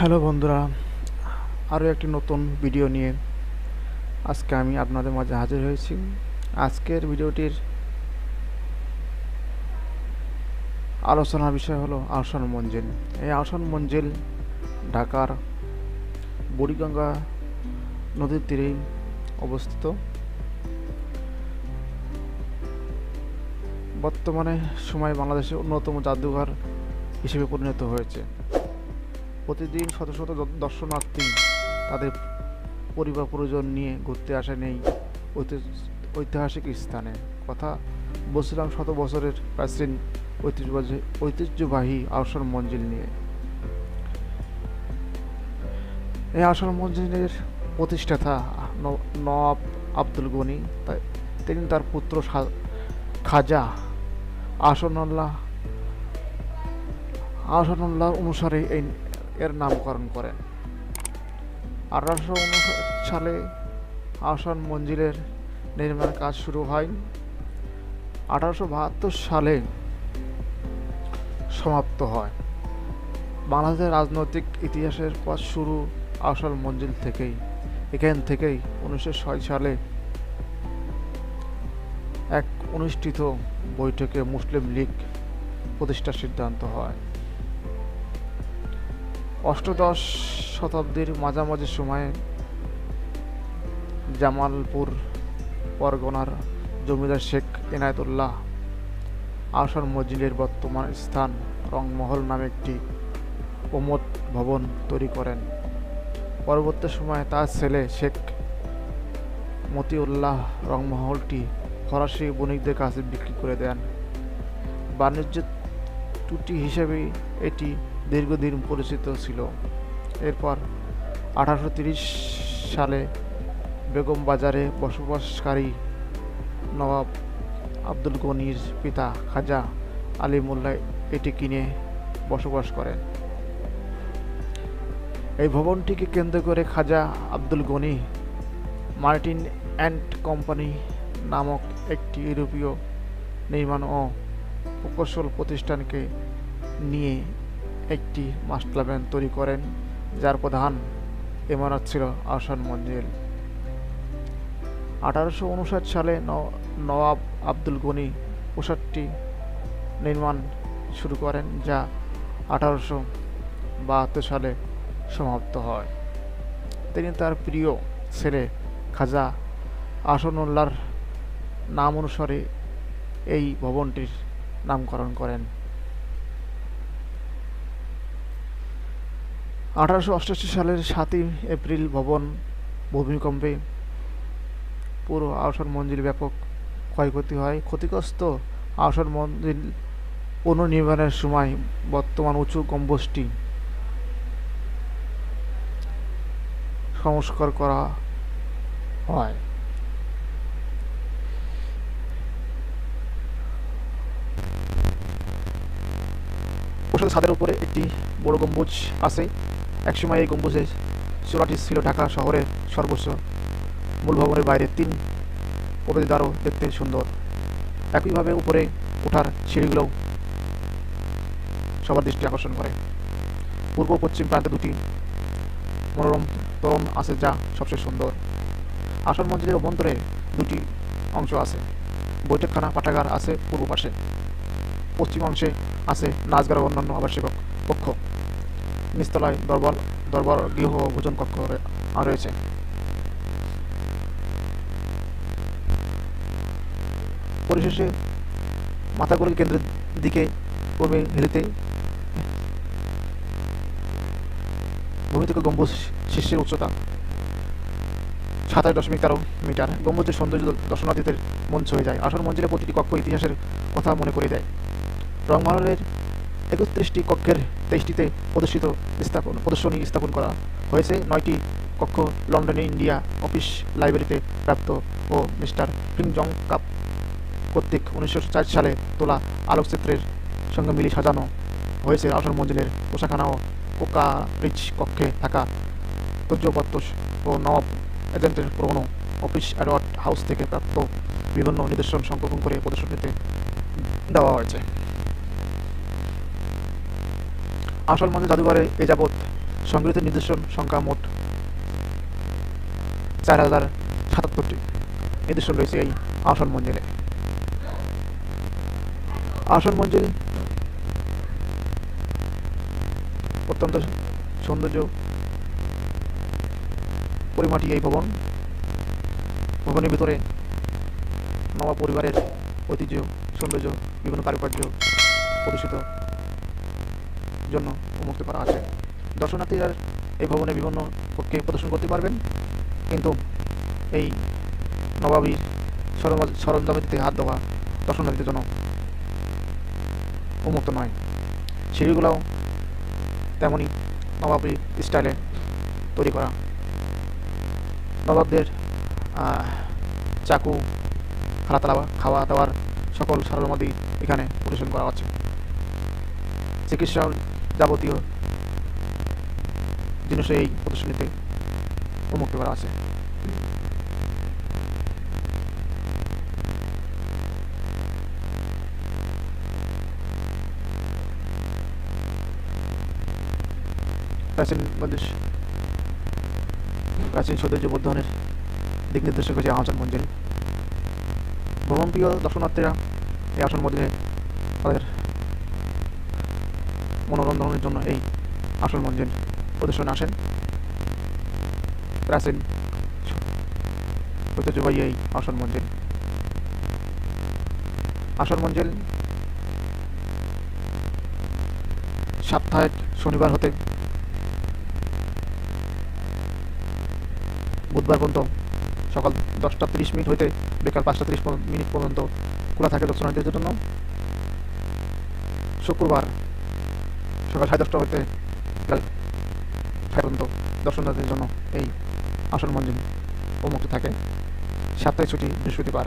Hello বন্ধুরা, আরও একটি নতুন ভিডিও নিয়ে আজকে আমি আপনাদের মাঝে হাজির হয়েছি। আজকের ভিডিওটির আলোচনার বিষয় হলো আসন মঞ্জিল। এই আসন মঞ্জিল ঢাকার বুড়িগঙ্গা নদীর তীরেই অবস্থিত। বর্তমানে সময় বাংলাদেশের অন্যতম জাদুঘর হিসেবে পরিণত হয়েছে। প্রতিদিন শত শত দর্শনার্থী তাদের পরিবার পরিজন নিয়ে ঘুরতে আসেন এই ঐতিহাসিক স্থানে। কথা বলছিলাম শত বছরের প্রাচীন ঐতিহ্যবাহী ঐতিহ্যবাহী আহসান মঞ্জিল নিয়ে। এই আহসান মঞ্জিলের প্রতিষ্ঠাতা ন- নওয়াব আব্দুল গনি। তিনি তার পুত্র খাজা আহসানুল্লাহ আহসানুল্লাহ অনুসারে এই এর নামকরণ করেন। আঠারোশো সালে আহসান মঞ্জিলের নির্মাণ কাজ শুরু হয়। আঠারোশো বাহাত্তর সালে সমাপ্ত হয়। বাংলাদেশের রাজনৈতিক ইতিহাসের পথ শুরু আহসান মঞ্জিল থেকেই। এখান থেকেই উনিশশো ছয় সালে এক অনুষ্ঠিত বৈঠকে মুসলিম লীগ প্রতিষ্ঠার সিদ্ধান্ত হয়। অষ্টদশ শতাব্দীর মাঝামাঝি সময়ে জামালপুর পরগনার জমিদার শেখ এনায়েতুল্লাহ আহসান মসজিদের বর্তমান স্থান রংমহল নামে একটি প্রমোদ ভবন তৈরি করেন। পরবর্তী সময়ে তার ছেলে শেখ মতিউল্লাহ রংমহলটি ফরাসি বণিকদের কাছে বিক্রি করে দেন। বাণিজ্য ত্রুটি হিসেবে এটি দীর্ঘদিন পরিচিত ছিল। এরপর আঠারোশো সালে বেগম বাজারে বসবাসকারী নবাব আব্দুল গনির পিতা খাজা আলী মোল্লা এটি কিনে বসবাস করেন। এই ভবনটিকে কেন্দ্র করে Khaja Abdul Gani Martin and company নামক একটি ইউরোপীয় নির্মাণ ও প্রকৌশল প্রতিষ্ঠানকে নিয়ে একটি মাস্টার প্ল্যান তৈরি করেন, যার প্রধান ইমারত ছিল আহসান মঞ্জিল। আঠারোশো উনষাট সালে নওয়াব আব্দুল গনি পোশাকটি নির্মাণ শুরু করেন, যা আঠারোশো বাহাত্তর সালে সমাপ্ত হয়। তিনি তার প্রিয় ছেলে খাজা আহসানুল্লাহর নাম অনুসারে এই ভবনটির নামকরণ করেন। আঠারোশো অষ্টাশি সালের সাতই এপ্রিল ভবন ভূমিকম্পে পুরো আহসান মঞ্জিল ব্যাপক ক্ষয়ক্ষতি হয়। ক্ষতিগ্রস্ত আহসান মঞ্জিল পুনর্নির্মাণের সময় বর্তমান উঁচু গম্বুজটি সংস্কার করা হয়। প্রসাদ ছাদের উপরে একটি বড় গম্বুজ আছে। একসময় এই গম্বুজের চূড়াটি ছিল ঢাকা শহরের সর্বোচ্চ মূল ভবনের বাইরে। তিন প্রবেশদ্বারও দেখতে সুন্দর। একইভাবে উপরে ওঠার সিঁড়িগুলোও সবার দৃষ্টি আকর্ষণ করে। পূর্ব পশ্চিম প্রান্তে দুটি মনোরম তোরণ আছে যা সবচেয়ে সুন্দর। আসন মঞ্জিলের অভ্যন্তরে দুটি অংশ আছে। বৈঠকখানা পাঠাগার আছে পূর্ব পাশে। পশ্চিম অংশে আছে। নাচগার অন্যান্য আবাসিক কক্ষ, নিচতলায় দরবার দরবার, গৃহ ভোজন কক্ষ রয়েছে। পরিশেষে মাথাগুলির কেন্দ্রের দিকে, পূর্বে হেলিতে ভূমি থেকে গম্বুজ শীর্ষের উচ্চতা সাতাশ দশমিক তেরো মিটার। গম্বুজের সৌন্দর্য দর্শনার্থীদের মঞ্চ হয়ে যায়। আসল মঞ্জিলে প্রতিটি কক্ষ ইতিহাসের কথা মনে করে দেয়। রংমহলের একত্রিশটি কক্ষের তেইশটিতে প্রদর্শিত স্থাপন, প্রদর্শনী স্থাপন করা হয়েছে। নয়টি কক্ষ লন্ডনে ইন্ডিয়া অফিস লাইব্রেরিতে প্রাপ্ত ও মিস্টার ফিংজং কাপ কর্তৃক উনিশশো চার সালে তোলা আলোকচিত্রের সঙ্গে মিলিয়ে সাজানো হয়েছে। আসল মঞ্জিলের পোশাখানা ও কোকা রিচ কক্ষে থাকা তর্জপত্র ও নব এজেন্টের পুরনো অফিস অ্যাডওয়ার্ড হাউস থেকে প্রাপ্ত বিভিন্ন নিদর্শন সংরক্ষণ করে প্রদর্শনীতে দেওয়া হয়েছে। আসল মঞ্জিল জাদুঘরে এ যাবৎ সংগৃহীত নিদর্শন সংখ্যা মোট চার হাজার সাতাত্তরটি নিদর্শন রয়েছে এই আসন মঞ্জিলে আসন মঞ্জিল অত্যন্ত সৌন্দর্য পরিমাটি এই ভবন। ভবনের ভিতরে নবাব পরিবারের ঐতিহ্য, সৌন্দর্য, বিভিন্ন কারুকার্য প্রদর্শিত জন্য উন্মুক্ত করা আছে। দর্শনার্থীরা এই ভবনে বিভিন্ন কক্ষে প্রদর্শন করতে পারবেন। কিন্তু এই নবাবীর সরঞ্জাম সরঞ্জামিতে হাত দেওয়া দর্শনার্থীদের জন্য উন্মুক্ত নয়। সিঁড়িগুলোও তেমনই নবাবী স্টাইলে তৈরি করা। নবাবদের চাকু খালাতালা খাওয়া দাওয়ার সকল সরঞ্জামাদি এখানে প্রদর্শন করা হচ্ছে। চিকিৎসার যাবতীয় জিনিস এই প্রদর্শনীতে উন্মুক্ত করা আছে। প্রাচীন প্রাচীন সৌন্দর্য বর্ধনের দিক নির্দেশক হয়েছে আহসান মঞ্জিল ভ্রমণপ্রিয় দর্শনার্থীরা এই আসন মন্দিরে তাদের মনোরঞ্জনের জন্য এই আসল মঞ্জিল প্রদর্শনে আসেন। প্রাচীন ঐতিহ্যবাহী এই আসন মঞ্জিল আসন মঞ্জিল সপ্তাহে শনিবার হতে বুধবার পর্যন্ত সকাল দশটা তিরিশ মিনিট হইতে বিকাল পাঁচটা তিরিশ মিনিট পর্যন্ত খোলা থাকে দর্শনার্থীদের জন্য। শুক্রবার সকাল সাড়ে দশটা বিকাল ছয় পর্যন্ত জন্য এই আসন মঞ্জিল উন্মুক্ত থাকে। সাপ্তাহিক ছুটি, বৃহস্পতিবার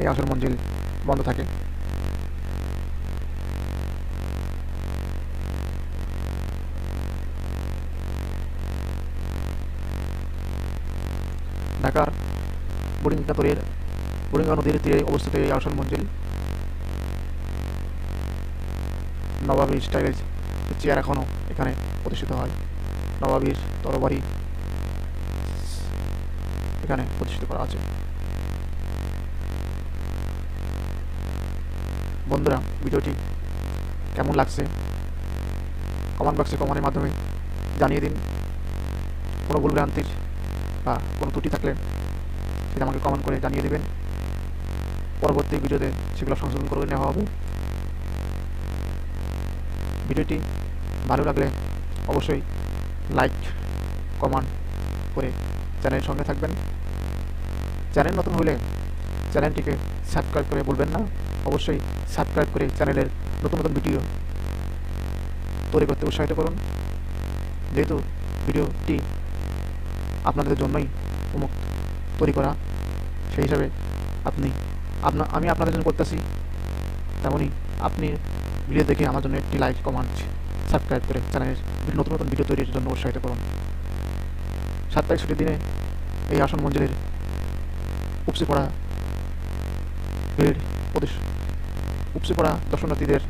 এই আসন মঞ্জিল বন্ধ থাকে। ঢাকার বুড়িঙ্গাতরের বুড়িঙ্গা নদীর তীরে অবস্থিত এই আসন মঞ্জিল নবাবী স্টাইলের চেয়ার এখনও এখানে প্রতিষ্ঠিত হয়। নবাবীর তরবারি এখানে প্রতিষ্ঠিত করা আছে। বন্ধুরা, ভিডিওটি কেমন লাগছে? কমেন্ট বক্সে কমেন্টের মাধ্যমে জানিয়ে দিন। কোনো ভুল ভ্রান্তির বা কোনো ত্রুটি থাকলে সেটা আমাকে কমেন্ট করে জানিয়ে দেবেন। পরবর্তী ভিডিওতে সেগুলো সংশোধন করে নেওয়া হবে। ভিডিওটি ভালো লাগলে অবশ্যই লাইক, কমেন্ট করে চ্যানেলের সঙ্গে থাকবেন। চ্যানেল নতুন হলে চ্যানেলটিকে সাবস্ক্রাইব করে বলবেন না। অবশ্যই সাবস্ক্রাইব করে চ্যানেলের নতুন নতুন ভিডিও তৈরি করতে উৎসাহিত করুন। যেহেতু ভিডিওটি আপনাদের জন্যই উন্মুক্ত তৈরি করা, সেই হিসাবে আপনি, আপনা, আমি আপনাদের জন্য করতেছি তেমনই আপনি ভিডিও দেখে আমার জন্য একটি লাইক কমেন্ট সাবস্ক্রাইব করে চ্যানেলের নতুন নতুন ভিডিও তৈরির জন্য উৎসাহিত করুন। সাপ্তাহিক ছুটির দিনে এই আসন মঞ্জিলের উপসে পড়া ভিড় উপসে পড়া দর্শনার্থীদের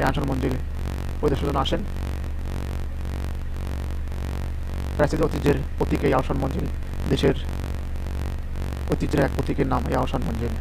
এই আসন মঞ্জিলে পরিদর্শনের জন্য আসেন। প্রাচীন ঐতিহ্যের প্রতীক এই আসন মঞ্জিল দেশের ঐতিহ্যের এক প্রতীকের নাম এই আসন মঞ্জিল